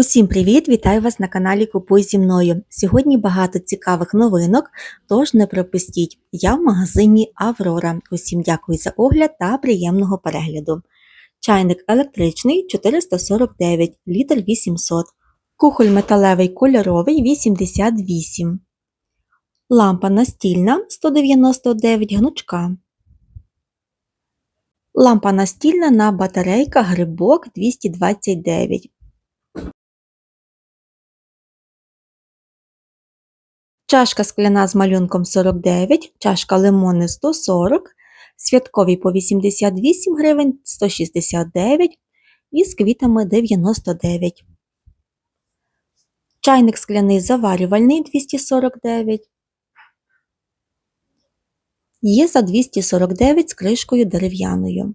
Усім привіт! Вітаю вас на каналі Купуй зі мною. Сьогодні багато цікавих новинок, тож не пропустіть. Я в магазині Аврора. Усім дякую за огляд та приємного перегляду. Чайник електричний 449, літр 800. Кухоль металевий кольоровий 88. Лампа настільна 199 гнучка. Лампа настільна на батарейках грибок 229. Чашка скляна з малюнком 49, чашка лимонна 140, святковий по 88 гривень 169 і з квітами 99. Чайник скляний заварювальний 249. Є за 249 з кришкою дерев'яною.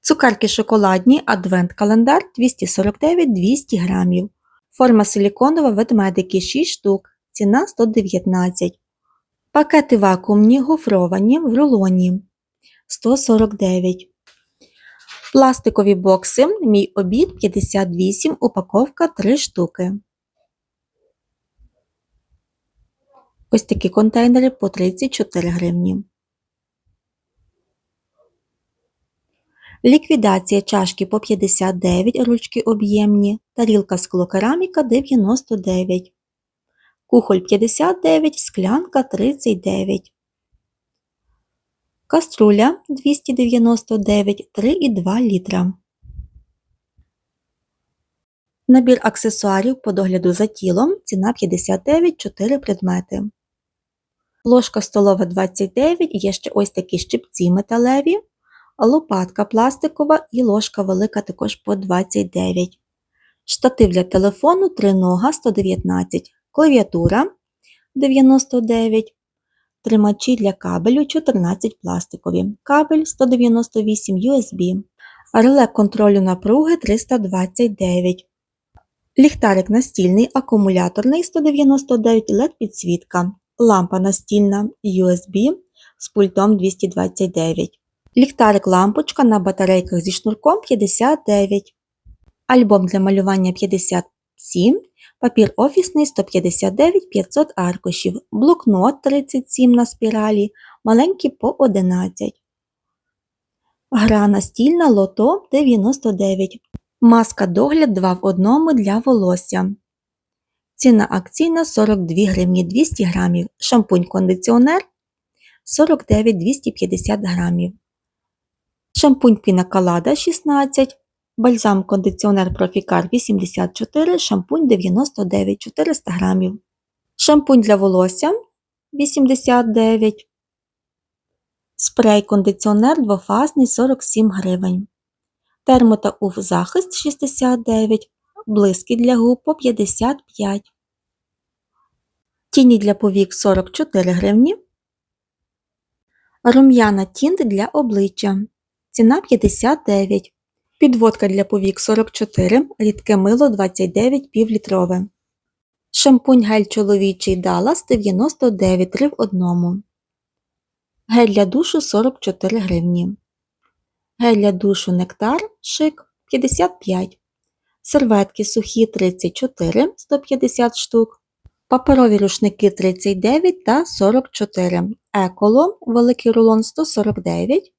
Цукерки шоколадні адвент-календар 249-200 грамів. Форма силіконова ведмедики 6 штук, ціна 119. Пакети вакуумні гофровані в рулоні 149. Пластикові бокси Мій обід 58, упаковка 3 штуки. Ось такі контейнери по 34 гривні. Ліквідація чашки по 59, ручки об'ємні, тарілка склокераміка 99, кухоль 59, склянка 39, каструля 299 3,2 літра. Набір аксесуарів по догляду за тілом ціна 59 4 предмети. Ложка столова 29, є ще ось такі щипці металеві лопатка пластикова і ложка велика також по 29. Штатив для телефону 3 нога 119, клавіатура 99, тримачі для кабелю 14 пластикові, кабель 198 USB, реле контролю напруги 329. Ліхтарик настільний, акумуляторний 199 LED підсвітка, лампа настільна USB з пультом 229. Ліхтарик лампочка на батарейках зі шнурком 59, альбом для малювання 57, папір офісний 159 500 аркушів, блокнот 37 на спіралі, маленький по 11. Гра настільна лото 99. Маска догляд 2 в 1 для волосся. Ціна акційна 42 гривні 200 грамів. Шампунь кондиціонер 49 250 грамів шампунь пінакалада 16, бальзам кондиціонер Профікар 84, шампунь 99 400 грамів, шампунь для волосся 89, спрей кондиціонер двофазний 47 гривень, термо та уф захист 69, блиски для губ по 55, тіні для повік 44 гривні, рум'яна тінт для обличчя ціна 59, підводка для повік 44, рідке мило 29 півлітрове. Шампунь гель чоловічий Далас 99 3 в одному. Гель для душу 44 гривні. Гель для душу нектар шик 55. Серветки сухі 34 150 штук. Паперові рушники 39 та 44. Еколо великий рулон 149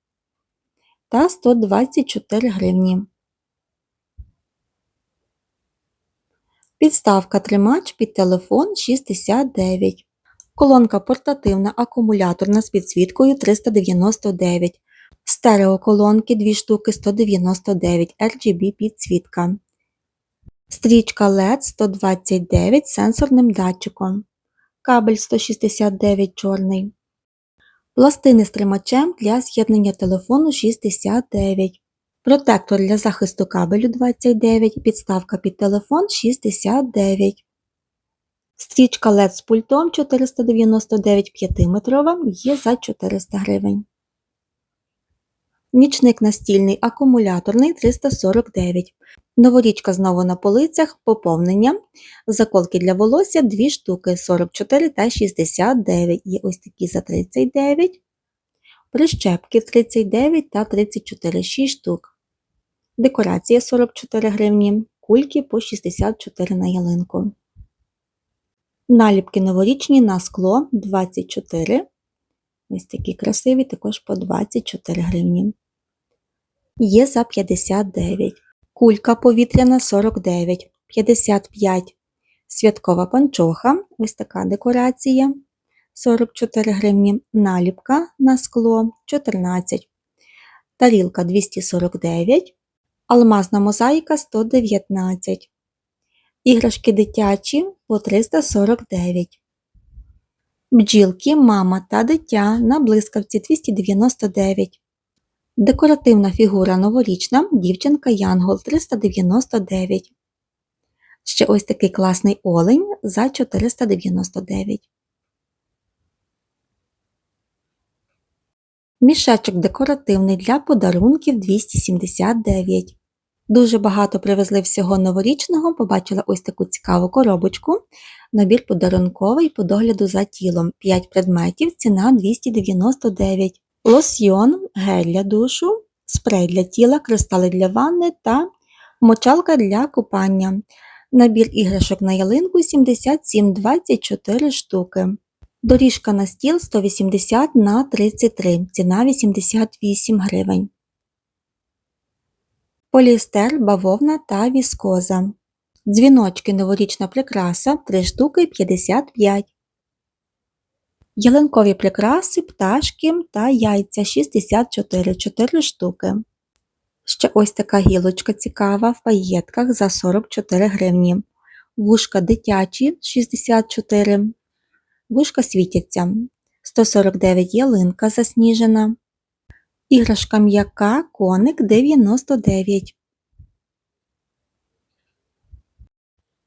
та 124 гривні. Підставка тримач під телефон 69. Колонка портативна акумуляторна з підсвіткою 399. Стереоколонки 2 штуки 199 RGB підсвітка. Стрічка LED 129 з сенсорним датчиком. Кабель 169 чорний. Пластини з тримачем для з'єднання телефону 69. Протектор для захисту кабелю 29, підставка під телефон 69. Стрічка LED з пультом 499 5-метрова є за 400 гривень. Нічник настільний акумуляторний 349 Новорічка знову на полицях, поповнення. Заколки для волосся 2 штуки 44 та 69. Є ось такі за 39. Прищепки 39 та 34 6 штук. Декорація 44 гривні, кульки по 64 на ялинку. Наліпки новорічні на скло 24. Ось такі красиві, також по 24 гривні. Є за 59. Кулька повітряна 49, 55. Святкова панчоха, ось така декорація 44 гривні. Наліпка на скло 14. Тарілка 249. Алмазна мозаїка 119. Іграшки дитячі по 349. Бджілки, мама та дитя на блискавці 299. Декоративна фігура новорічна дівчинка Янгол 399. Ще ось такий класний олень за 499. Мішечок декоративний для подарунків 279. Дуже багато привезли всього новорічного, побачила ось таку цікаву коробочку. Набір подарунковий по догляду за тілом. 5 предметів, ціна 299. Лосьйон, гель для душу, спрей для тіла, кристали для ванни та мочалка для купання. Набір іграшок на ялинку 77,24 штуки. Доріжка на стіл 180 на 33, ціна 88 гривень. Поліестер, бавовна та віскоза. Дзвіночки новорічна прикраса 3 штуки 55. Ялинкові прикраси, пташки та яйця 64 4 штуки. Ще ось така гілочка цікава в паєтках за 44 гривні. Вушка дитячі 64. Вушка світяться. 149 ялинка засніжена. Іграшка м'яка коник 99.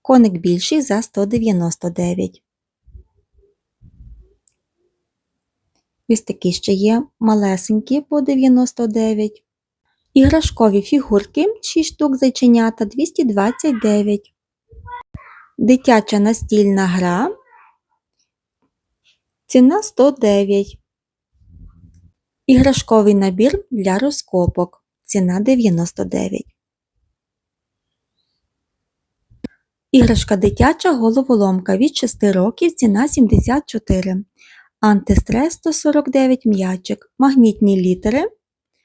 Коник більший за 199. Ось такі ще є малесенькі по 99. Іграшкові фігурки 6 штук зайченята 229. Дитяча настільна гра. Ціна 109. Іграшковий набір для розкопок. Ціна 99. Іграшка дитяча головоломка від 6 років. Ціна 74. Антистрес 149 м'ячик. Магнітні літери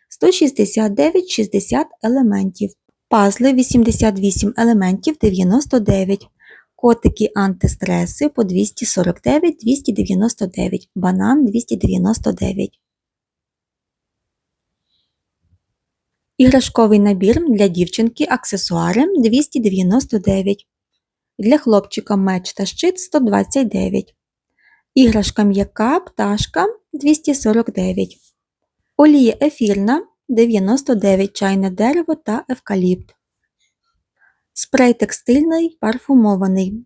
169 60 елементів. Пазли 88 елементів 99. Котики антистреси по 249 299. Банан 299. Іграшковий набір для дівчинки аксесуари 299. Для хлопчика меч та щит 129. Іграшка м'яка пташка 249. Олія ефірна 99 чайне дерево та евкаліпт. Спрей текстильний парфумований.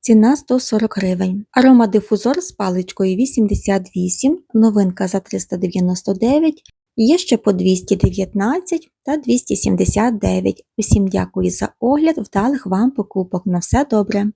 Ціна 140 гривень. Аромадифузор з паличкою 88, новинка за 399, є ще по 219 та 279. Усім дякую за огляд, вдалих вам покупок. На все добре!